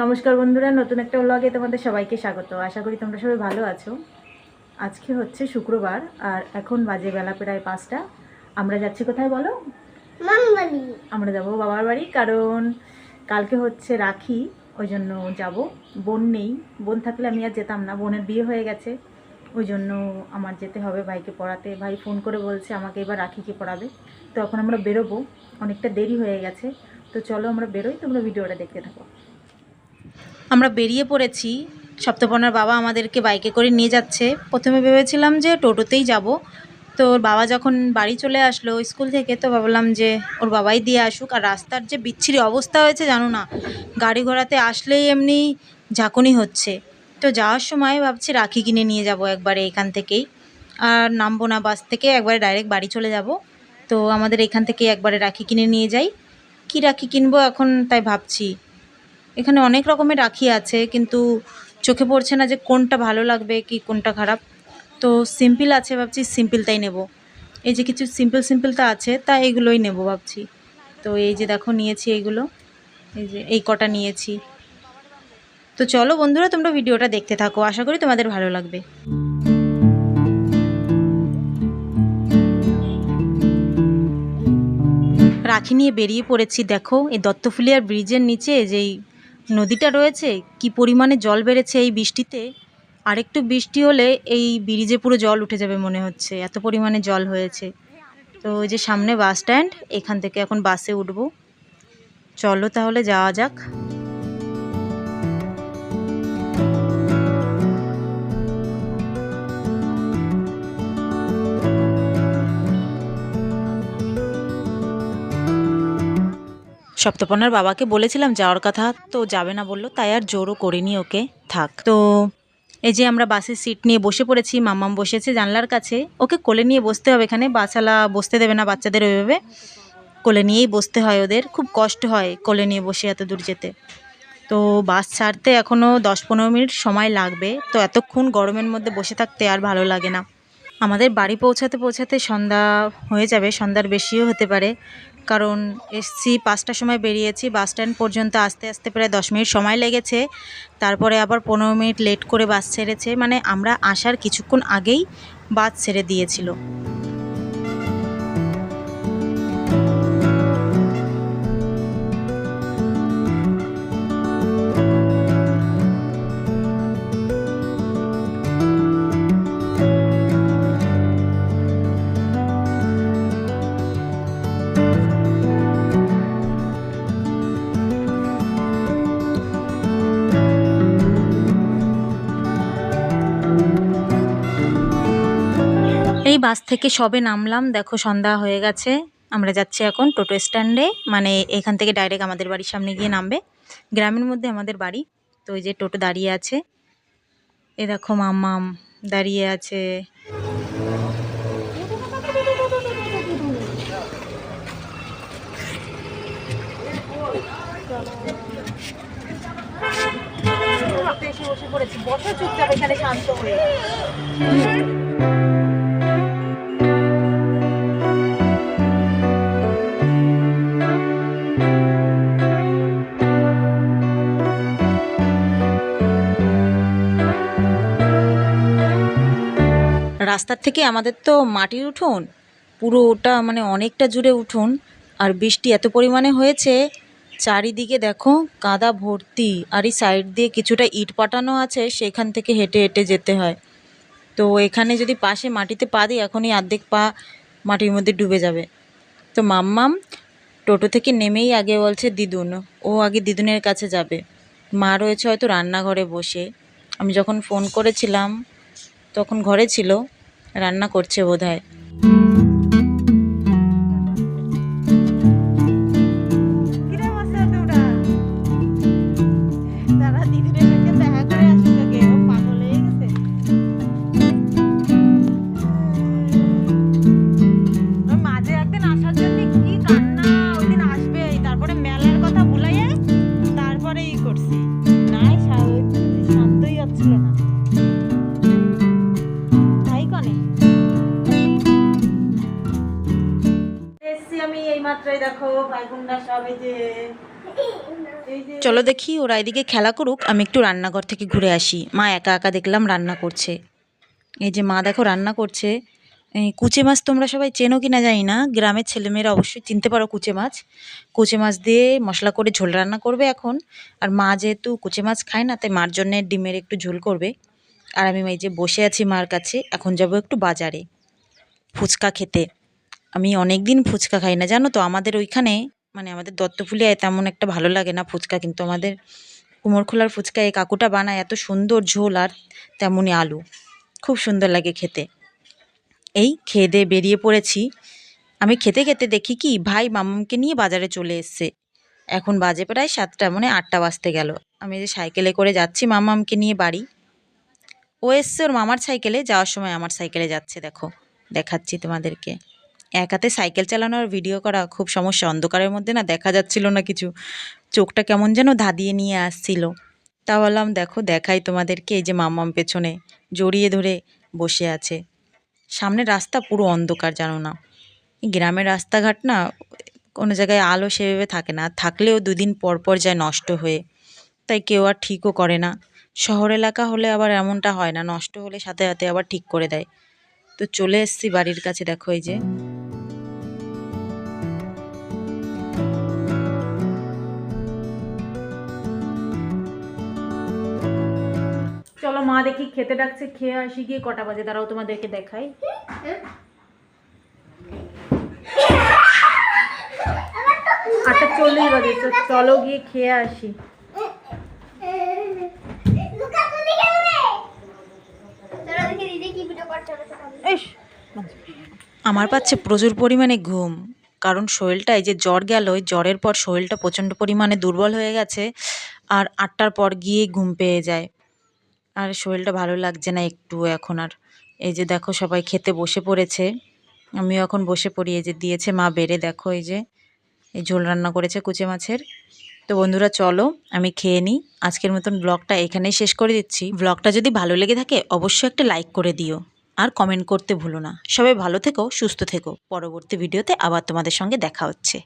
নমস্কার বন্ধুরা নতুন একটা ব্লগে তোমাদের সবাইকে স্বাগত। আশা করি তোমরা সবাই ভালো আছো। আজকে হচ্ছে শুক্রবার আর এখন বাজে বেলা প্রায় পাঁচটা। আমরা যাচ্ছি কোথায় বলো? আমরা যাব বাবার বাড়ি কারণ কালকে হচ্ছে রাখি ওই জন্য যাব। বোন নেই বোন থাকলে আমি আর যেতাম না বোনের বিয়ে হয়ে গেছে। ওই জন্য আমার যেতে হবে ভাইকে পড়াতে। ভাই ফোন করে বলছে আমাকে এবার রাখিকে পড়াবে। তো এখন আমরা বেরোবো অনেকটা দেরি হয়ে গেছে। তো চলো আমরা বেরোই তোমরা ভিডিওটা দেখতে থাকো। আমরা বেরিয়ে পড়েছি। সপ্তপর্ণার বাবা আমাদেরকে বাইকে করে নিয়ে যাচ্ছে। প্রথমে ভেবেছিলাম যে টোটোতেই যাব। তো ওর বাবা যখন বাড়ি চলে আসলো স্কুল থেকে, তো ভাবলাম যে ওর বাবাই দিয়ে আসুক। আর রাস্তার যে বিচ্ছিরি অবস্থা হয়েছে, জানো না, গাড়ি ঘোড়াতে আসলেই এমনি ঝাঁকুনি হচ্ছে। তো যাওয়ার সময় ভাবছি রাখি কিনে নিয়ে যাব একবারে এখান থেকেই। আর নামবো না বাস থেকে, একবারে ডাইরেক্ট বাড়ি চলে যাব। তো আমাদের এখান থেকে একবারে রাখি কিনে নিয়ে যাই। কি রাখি কিনবো এখন তাই ভাবছি। এখানে অনেক রকমের রাখি আছে, কিন্তু চোখে পড়ছে না যে কোনটা ভালো লাগবে কি কোনটা খারাপ। তো সিম্পল আছে ভাবছি, সিম্পলটাই নেব। এই যে কিছু সিম্পল সিম্পলটা আছে, তা এগুলোই নেব ভাবছি। তো এই যে দেখো, নিয়েছি এইগুলো এই যে এই কটা নিয়েছি। তো চলো বন্ধুরা, তোমরা ভিডিওটা দেখতে থাকো। আশা করি তোমাদের ভালো লাগবে। রাখি নিয়ে বেরিয়ে পড়েছি, দেখো। এই দত্তফুলিয়ার ব্রিজের নিচে, যেই নদীটা রয়েছে, কি পরিমাণে জল বেড়েছে এই বৃষ্টিতে? আরেকটু বৃষ্টি হলে এই ব্রিজে পুরো জল উঠে যাবে মনে হচ্ছে, এত পরিমাণে জল হয়েছে। তো ওই যে সামনে বাস স্ট্যান্ড, এখান থেকে এখন বাসে উঠবো। চলো তাহলে যাওয়া যাক। সপ্তপর্ণার বাবাকে বলেছিলাম, যাওয়ার কথা তো যাবে না, বলল। তাই আর জোরও করিনি ওকে। থাক। তো এই যে আমরা বাসের সিট নিয়ে বসে পড়েছি, মাম্মাম বসেছে জানলার কাছে। ওকে কোলে নিয়ে বসতে হবে এখানে। বাসালা বসতে দেবে না বাচ্চাদের ওইভাবে। কোলে নিয়েই বসতে হয় ওদের। খুব কষ্ট হয় কোলে নিয়ে বসে এত দূর যেতে। তো বাস ছাড়তে এখনও দশ পনেরো মিনিট সময় লাগবে। তো এতক্ষণ গরমের মধ্যে বসে থাকতে আর ভালো লাগে না। আমাদের বাড়ি পৌঁছাতে পৌঁছাতে সন্ধ্যা হয়ে যাবে। সন্ধ্যার বেশিও হতে পারে। কারণ এসছি পাঁচটার সময় বেরিয়েছি, বাস স্ট্যান্ড পর্যন্ত আসতে আসতে প্রায় দশ মিনিট সময় লেগেছে। তারপরে আবার পনেরো মিনিট লেট করে বাস ছেড়েছে। মানে আমরা আসার কিছুক্ষণ আগেই বাস ছেড়ে দিয়েছিল। এই বাস থেকে সবে নামলাম। দেখো সন্ধ্যা হয়ে গেছে। আমরা যাচ্ছি এখন টোটো স্ট্যান্ডে। মানে এখান থেকে ডাইরেক্ট আমাদের বাড়ির সামনে গিয়ে নামবে। গ্রামের মধ্যে আমাদের বাড়ি। তো ওই যে টোটো দাঁড়িয়ে আছে। এ দেখো মাম্মাম দাঁড়িয়ে আছে। বসে চুপচাপ, এখানে শান্ত হয়ে। রাস্তার থেকে আমাদের তো মাটির উঠোন পুরো ওটা মানে অনেকটা জুড়ে উঠোন, আর বৃষ্টি এত পরিমাণে হয়েছে, চারিদিকে দেখো কাদা ভর্তি, আর এই সাইড দিয়ে কিছুটা ইট পাটানো আছে, সেখান থেকে হেঁটে হেঁটে যেতে হয়। তো এখানে যদি পাশে মাটিতে পা দিই, এখনই অর্ধেক পা মাটির মধ্যে ডুবে যাবে। তো মাম্মাম টোটো থেকে নেমেই আগে বলছে, দিদুন, ও আগে দিদুনের কাছে যাবে। মা রয়েছে হয়তো রান্নাঘরে বসে। আমি যখন ফোন করেছিলাম, তখন ঘরে ছিল। রান্না করছে বোধ হয় মাঝে একদিন আসার জন্য কি চলো দেখি ওরা এদিকে খেলা করুক, আমি একটু রান্নাঘর থেকে ঘুরে আসি। মা একা একা দেখলাম রান্না করছে। এই যে মা দেখো রান্না করছে। এই কুচে মাছ তোমরা সবাই চেনো কি না জানি না, গ্রামের ছেলেমেয়েরা অবশ্যই চিনতে পারো কুচে মাছ। কুচে মাছ দিয়ে মশলা করে ঝোল রান্না করবে এখন। আর মা যেহেতু কুচে মাছ খায় না, তাই মার জন্যে ডিমের একটু ঝোল করবে। আর আমি এই যে বসে আছি মার কাছে, এখন যাব একটু বাজারে ফুচকা খেতে। আমি অনেক দিন ফুচকা খাই না। জানো তো, আমাদের ওইখানে মানে আমাদের দত্তফুলিয়ায় তেমন একটা ভালো লাগে না ফুচকা, কিন্তু আমাদের কুমোরখোলার ফুচকা এই কাকুটা বানায় এত সুন্দর ঝোল আর তেমনই আলু। খুব সুন্দর লাগে খেতে। এই খেয়ে দিয়ে বেরিয়ে পড়েছি। আমি খেতে খেতে দেখি কি, ভাই মামামকে নিয়ে বাজারে চলে এসছে। এখন বাজে প্রায় সাতটা মানে আটটা বাজতে গেল। আমি যে সাইকেলে করে যাচ্ছি মামামকে নিয়ে বাড়ি। ও এসছে ওর মামার সাইকেলে, যাওয়ার সময় আমার সাইকেলে যাচ্ছে, দেখো। দেখাচ্ছি তোমাদেরকে। এক হাতে সাইকেল চালানো আর ভিডিও করা খুব সমস্যা। অন্ধকারের মধ্যে না দেখা যাচ্ছিল না কিছু। চোখটা কেমন যেন ধাঁধিয়ে নিয়ে আসছিল। তা বললাম, দেখো, দেখাই তোমাদেরকে এই যে মাম্মাম পেছনে জড়িয়ে ধরে বসে আছে। সামনের রাস্তা পুরো অন্ধকার, জানো না। গ্রামের রাস্তাঘাট না কোনো জায়গায় আলো সেভাবে থাকে না। থাকলেও দুদিন পর পর যায় নষ্ট হয়ে। তাই কেউ আর ঠিকও করে না। শহর এলাকা হলে আবার এমনটা হয় না। নষ্ট হলে সাথে সাথে আবার ঠিক করে দেয়। তো চলে এসেছি বাড়ির কাছে, দেখো এই যে। চলো মা দেখি খেতে ডাকছে, খেয়ে আসি, গিয়ে কটা বাজে, দাঁড়াও তোমাদেরকে দেখাই। আটটা চল্লিশ বাজে চলো গিয়ে খেয়ে আসি। আমার পাচ্ছে প্রচুর পরিমাণে ঘুম, কারণ শরীরটা এই যে জ্বর গেল জ্বরের পর শরীরটা প্রচণ্ড পরিমাণে দুর্বল হয়ে গেছে, আর আটটার পর গিয়ে ঘুম পেয়ে যায়। আর শরীরটা ভালো লাগছে না একটু এখন আর। এই যে দেখো সবাই খেতে বসে পড়েছে। আমিও এখন বসে পড়ি। এই যে দিয়েছে মা বেড়ে, দেখো এই যে, এই ঝোল রান্না করেছে কুচে মাছের। তো বন্ধুরা, চলো আমি খেয়ে নিই। আজকের মতন ব্লগটা এখানেই শেষ করে দিচ্ছি। ব্লগটা যদি ভালো লেগে থাকে, অবশ্যই একটা লাইক করে দিও। আর কমেন্ট করতে ভুলো না। সবাই ভালো থেকো, সুস্থ থেকো। পরবর্তী ভিডিওতে আবার তোমাদের সঙ্গে দেখা হচ্ছে।